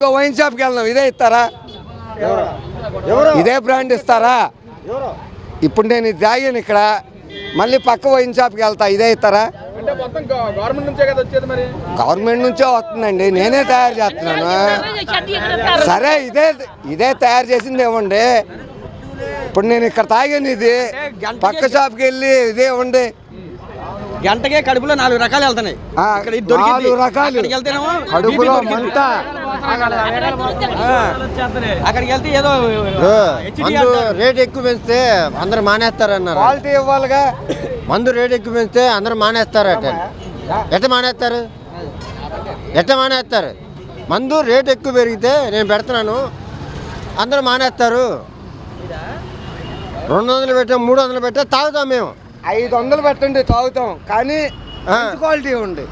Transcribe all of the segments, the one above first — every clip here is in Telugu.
ఇంకో వైన్ షాప్కి వెళ్దాం. ఇదే ఇస్తారా? ఇదే బ్రాండ్ ఇస్తారా? ఇప్పుడు నేను ఇది తాగాను ఇక్కడ. మళ్ళీ పక్క వైన్ షాప్కి వెళ్తా. ఇదే ఇస్తారా? అంటే మొత్తం గవ- గవర్నమెంట్ నుంచే కదా వచ్చేది మరి? గవర్నమెంట్ నుంచే వస్తుందండి. నేనే తయారు చేస్తున్నాను. సరే ఇదే ఇదే తయారు చేసింది ఇవ్వండి ఇప్పుడు నేను ఇక్కడ తాగాను ఇది. పక్క షాప్కి వెళ్ళి ఇదే ఇవ్వండి గంటకే కడుపులో నాలుగు రకాలు వెళ్తున్నాయి. ఆ, ఇక్కడ ఇది దొరికింది. నాలుగు రకాలు. కడుపులో. మంట. అక్కడికి వెళ్తే ఏదో హెచ్డి మందు. రేట్ ఎక్కువ పెంచితే అందరు మానేస్తారన్నారు. క్వాలిటీ ఇవ్వాలిగా. మందు రేట్ ఎక్కువ పెంచితే అందరు మానేస్తారట ఎట్ట మానేస్తారు? ఎట్ట మానేస్తారు? మందు రేట్ ఎక్కువ పెరిగితే నేను పెడుతున్నాను. అందరూ మానేస్తారు. రెండు వందలు పెట్టా మూడు వందలు పెట్టా తాగుతాం మేము. ఐదు వందలు పెట్టండి తాగుతాం. కానీ క్వాలిటీ ఉండి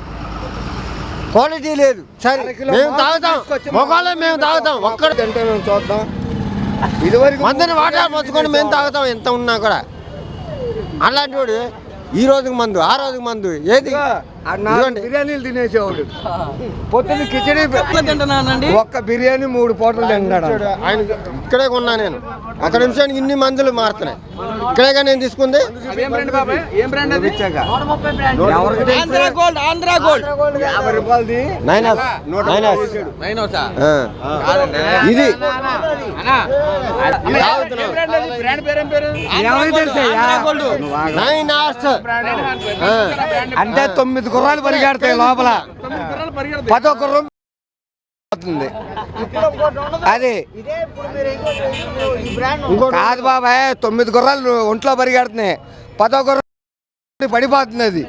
క్వాలిటీ లేదు. సరే మేము తాగుతాం. మొగాళ్ళే మేము తాగుతాం. ఒక్కడ తింటే మేము చూద్దాం. ఇదివరకు మందుని వాటర్ పంచుకొని మేము తాగుతాం. ఎంత ఉన్నా కూడా. అలాంటి వాడు ఈ రోజుకి మందు ఆ రోజుకి మందు ఏది. బిర్యానీలు తినేసేవాడు. పొద్దున్న కిచడీ తింటున్నానండి? ఒక్క బిర్యానీ మూడు పూటలు తింటాడు ఆయన ఇక్కడే కొన్నా నేను. ఒక నిమిషానికి ఇన్ని మందులు మారుతున్నాయి. ఇక్కడేగా నేను తీసుకుంది? అదేం బ్రాండ్ బాబాయ్? ఏం బ్రాండ్ అది? ఎవరికి ఆంధ్ర గోల్డ్ ఆంధ్ర గోల్డ్. యాభై రూపాయలది. నైనాస్ నైనాస్. మైనోసా ఆ. ఇది అంటే తొమ్మిది గుర్రాలు పరిగెడతాయి లోపల. పదో గుర్రం అవుతుంది అది. కాదు బాబాయ్ తొమ్మిది గుర్రాలు ఒంట్లో పరిగెడుతున్నాయి. పదో గుర్రం పడిపోతుంది అది?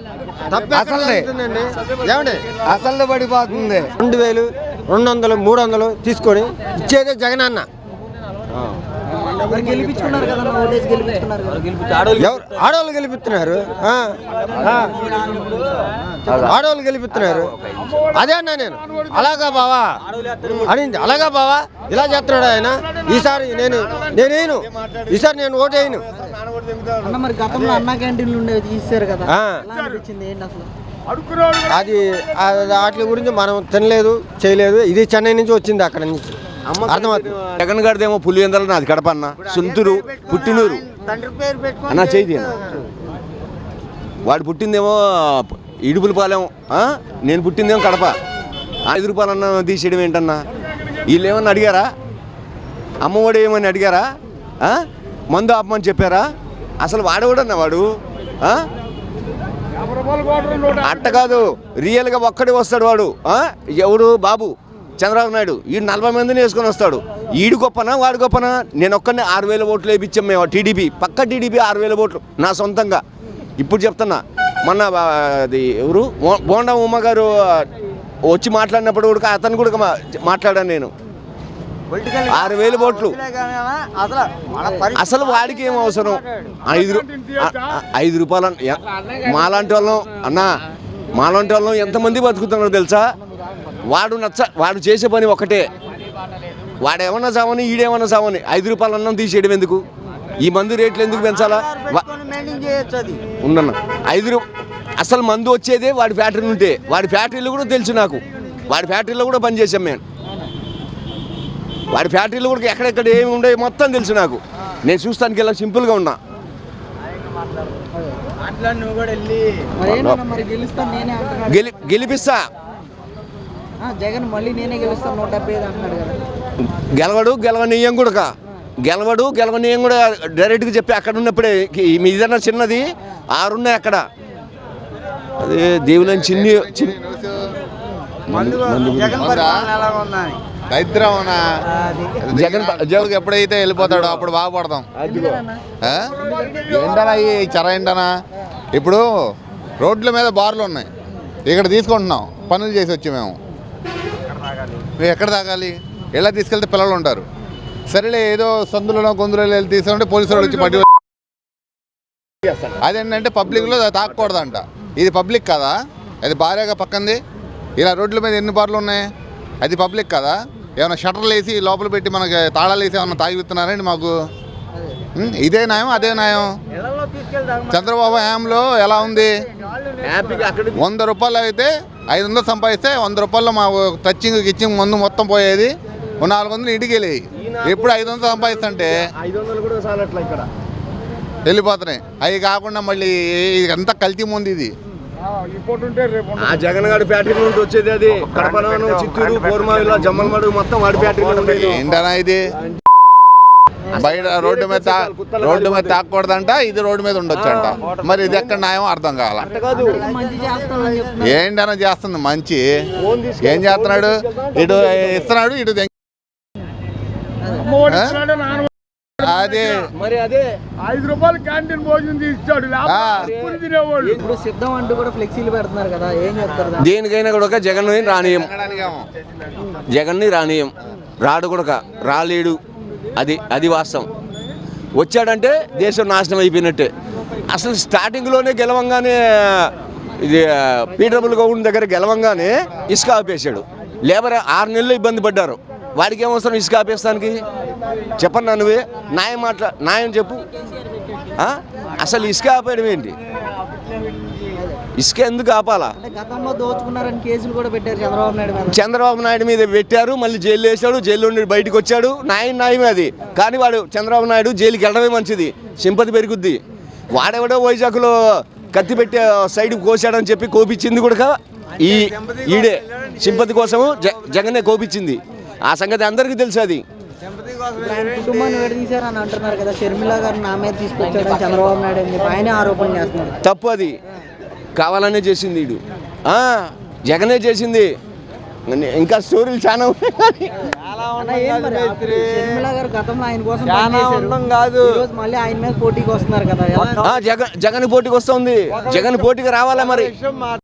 ఏమండి? అసలు పడిపోతుంది. రెండు వేలు రెండు వందలు మూడు వందలు తీసుకొని ఇచ్చేదే జగన్ అన్న ఆడవాళ్ళు గెలిపిస్తున్నారు. ఆడవాళ్ళు గెలిపిస్తున్నారు. అదే అన్నా నేను. అలాగా బావా. అనింది. అలాగా బావా. ఇలా చేస్తున్నాడు ఆయన. ఈసారి నేను నేనేను. ఈసారి నేను ఓటేయను. అది ఆ- వాటి గురించి మనం తినలేదు చేయలేదు. ఇది చెన్నై నుంచి వచ్చింది అక్కడ నుంచి. అర్థమవుతుంది. జగన్ గారిదేమో పులివెందల నాది కడప అన్న సొంతూరు పుట్టినూరు. అన్న చేయి వాడు పుట్టిందేమో ఇడుపులపాలెం ఆ? నేను పుట్టిందేమో కడప. ఐదు రూపాయలు అన్న తీసేయడం ఏంటన్నా? వీళ్ళు ఏమన్నా అడిగారా? అమ్మఒడి ఏమని అడిగారా? ఆ? మందు ఆపమని చెప్పారా? అసలు వాడేవాడన్నా వాడు? ఆ? అట్ట కాదు రియల్గా ఒక్కడే వస్తాడు వాడు. ఆ? ఎవడు? బాబు. చంద్రబాబు నాయుడు ఈ నలభై మందిని వేసుకొని వస్తాడు. ఈడు గొప్పనా వాడు గొప్పనా? నేను ఒక్కనే ఆరు వేల ఓట్లు వేయించాం మేము టీడీపీ. పక్క టీడీపీ ఆరు వేల ఓట్లు నా సొంతంగా. ఇప్పుడు చెప్తున్నా మొన్న అది ఎవరు? బోండా ఉమ్మ గారు వచ్చి మాట్లాడినప్పుడు కూడా అతను కూడా మాట్లాడాను నేను. ఆరు వేల ఓట్లు. అసలు వాడికి ఏం అవసరం? ఐదు ఐదు రూపాయలు మాలాంటి వాళ్ళం అన్నా మాలాంటి వాళ్ళం ఎంతమంది బతుకుతున్నారో తెలుసా? వాడు నచ్చ వాడు చేసే పని ఒకటే వాడేమన్నా సావని ఈడేమన్నా సావని ఐదు రూపాయలు అన్నం తీసేయడం ఎందుకు? ఈ మందు రేట్లు ఎందుకు పెంచాలా? ఉండన్న ఐదు రూ అసలు మందు వచ్చేదే వాడి ఫ్యాక్టరీ ఉంటే వాడి ఫ్యాక్టరీలో కూడా తెలుసు నాకు. వాడి ఫ్యాక్టరీలో కూడా పనిచేసాం మేము. వాడి ఫ్యాక్టరీలో కూడా ఎక్కడెక్కడ ఏమి ఉండే మొత్తం తెలుసు నాకు. నేను చూస్తానికి ఇలా సింపుల్గా ఉన్నా. మరి ఏంటన్నా మరి గెలుస్తాను నేనే అంటున్నాడు గెలి గెలిపిస్తా. జగన్ మళ్ళీ నేనే గెలుస్తాను నూట డెబ్బై ఐదు అంటున్నాడు కదా. గెలవడు గెలవనీయం కూడా గెలవడు గెలవనీయం కూడా డైరెక్ట్గా చెప్పి అక్కడ ఉన్నప్పుడే ఈ మీ ఏదన్నా చిన్నది ఆరున్నాయి అక్కడ. అదే దేవులని చిన్ని చిన్ని దరిద్రం జగన్ జగన్ ఎప్పుడైతే వెళ్ళిపోతాడో అప్పుడు బాగుపడతాం ఆ? ఏంటనా ఈ చెర ఏంటనా ఇప్పుడు రోడ్ల మీద బార్లు ఉన్నాయి. ఇక్కడ తీసుకుంటున్నాం. పనులు చేసి వచ్చి మేము. మేము ఎక్కడ తాగాలి? ఎలా తీసుకెళ్తే పిల్లలు ఉంటారు? సరేలే ఏదో సందులోనో గొంతులో వెళ్ళి తీసుకుంటే పోలీసు వాళ్ళు వచ్చి పట్టి అదేంటంటే పబ్లిక్లో తాగకూడదంట ఇది పబ్లిక్ కదా? అది భార్యగా పక్కంది? ఇలా రోడ్ల మీద ఎన్ని బార్లు ఉన్నాయి? అది పబ్లిక్ కదా? ఏమైనా షట్టర్లు వేసి లోపల పెట్టి మనకి తాళాలు వేసి ఏమన్నా తాగిస్తున్నారండి మాకు? ఇదే న్యాయం అదే న్యాయం. చంద్రబాబు హయాంలో ఎలా ఉంది? వంద రూపాయలు అయితే ఐదు వందలు సంపాదిస్తే వంద రూపాయలు మా టచ్చింగ్ గిచ్చింగ్ మందు మొత్తం పోయేది. నాలుగు వందలు ఇంటికి వెళ్ళేవి. ఎప్పుడు ఐదు వందలు సంపాదిస్తుంటే వెళ్ళిపోతున్నాయి. అవి కాకుండా మళ్ళీ అంతా కల్తీ ముందు ఇది. ఆ జగన్ గారి ఫ్యాక్టరీ నుండి వచ్చేది అది. కడపలోను చిత్తూరు పోర్మావిల జమ్మలమడుగు మొత్తం వాడి ఫ్యాక్టరీ ఉండేది ఏంటనా ఇది? బయట రోడ్డు మీద రోడ్డు మీద తాకూడదంట ఇది రోడ్డు మీద ఉండొచ్చు అంట మరి ఇది ఎక్కడ న్యాయం అర్థం కావాల ఏంటన్నా చేస్తుంది మంచి ఏం చేస్తున్నాడు ఇటు ఇస్తున్నాడు ఇటు? అదే మరి అదే ఐదు రూపాయలు క్యాంటీన్ భోజనం ఇచ్చాడు ఆ. తినేవాళ్ళు ఇప్పుడు సిద్ధం అంటూ కూడా ఫ్లెక్సీలు పెడుతున్నారు కదా ఏం చెప్తారు? దేనికైనా కూడా ఒక జగన్ రానియం జగన్ని రానియం రాడు కూడా రాలేడు అది అది వాస్తవం. వచ్చాడంటే దేశం నాశనం అయిపోయినట్టే. అసలు స్టార్టింగ్లోనే గెలవంగానే ఇది పీడబ్ల్యూ గౌండ్ దగ్గర గెలవంగానే ఇసుక ఆపేశాడు. లేబర్ ఆరు నెలలు ఇబ్బంది పడ్డారు. వాడికి ఏమవసరం ఇసుక ఆపేస్తానికి? చెప్పన్నా నువ్వే. న్యాయం మాట్లా న్యాయం చెప్పు. అసలు ఇసుక ఆపేయడం ఏంటి? ఇసుక ఎందుకు ఆపాలా? అంటే గతంలో దోచుకున్నారని కేసులు కూడా పెట్టారు చంద్రబాబు నాయుడు మీద. చంద్రబాబు నాయుడు మీద పెట్టారు మళ్ళీ జైలు వేసాడు జైలు నుండి బయటకు వచ్చాడు. న్యాయం న్యాయమే అది. కానీ వాడు చంద్రబాబు నాయుడు జైలుకి వెళ్ళడమే మంచిది. సింపతి పెరుగుద్ది. వాడెవడో వైజాగ్లో కత్తి పెట్టి సైడ్ కోసాడని చెప్పి కోపించింది కూడా ఈ ఈడే సింపతి కోసం జ జగనే కోపించింది. ఆ సంగతి అందరికీ తెలుసు అది. తప్పు అది. కావాలనే చేసింది వీడు ఆ, జగనే చేసింది. ఇంకా స్టోరీలు చాలా ఉన్నాయి జగన్ జగన్ పోటీకి వస్తుంది. జగన్ పోటీకి రావాలా మరి?